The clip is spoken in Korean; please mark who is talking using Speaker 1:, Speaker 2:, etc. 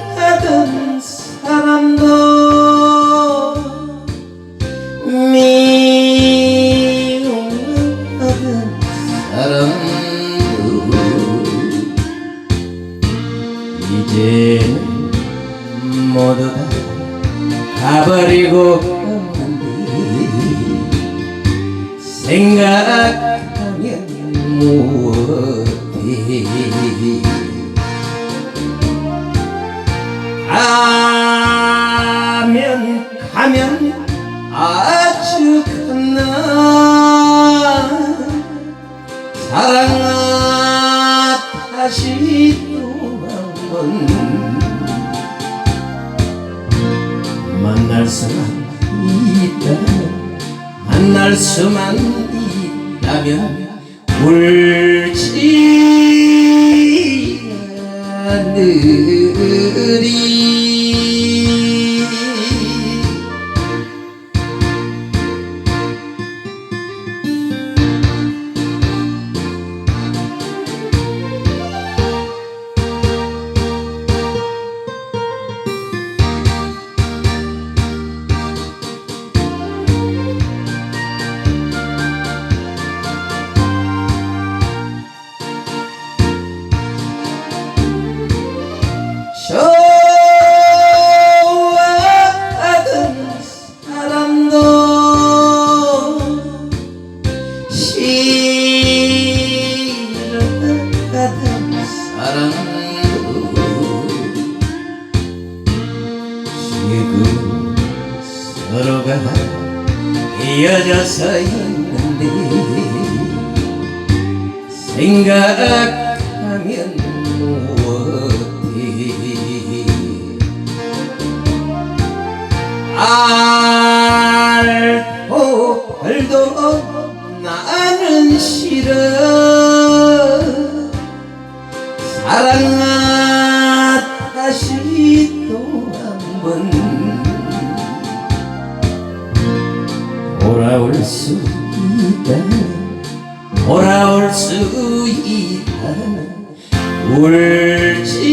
Speaker 1: 사랑하던 사람도 미움하던 사람도 이제 모두 다 가버리고 생각 가면 가면 아주 큰날 사랑아 다시 또 한번. 만날 수만 있다면 만날 수만 있다면 울지 않으 좋아하던 사람도 서로가 이어져서 있는데 생각하면 못해 알고 벌도 나는 싫어. 사랑아 다시 또 한번 돌아올 수 있다면 돌아올 수 있다면 울지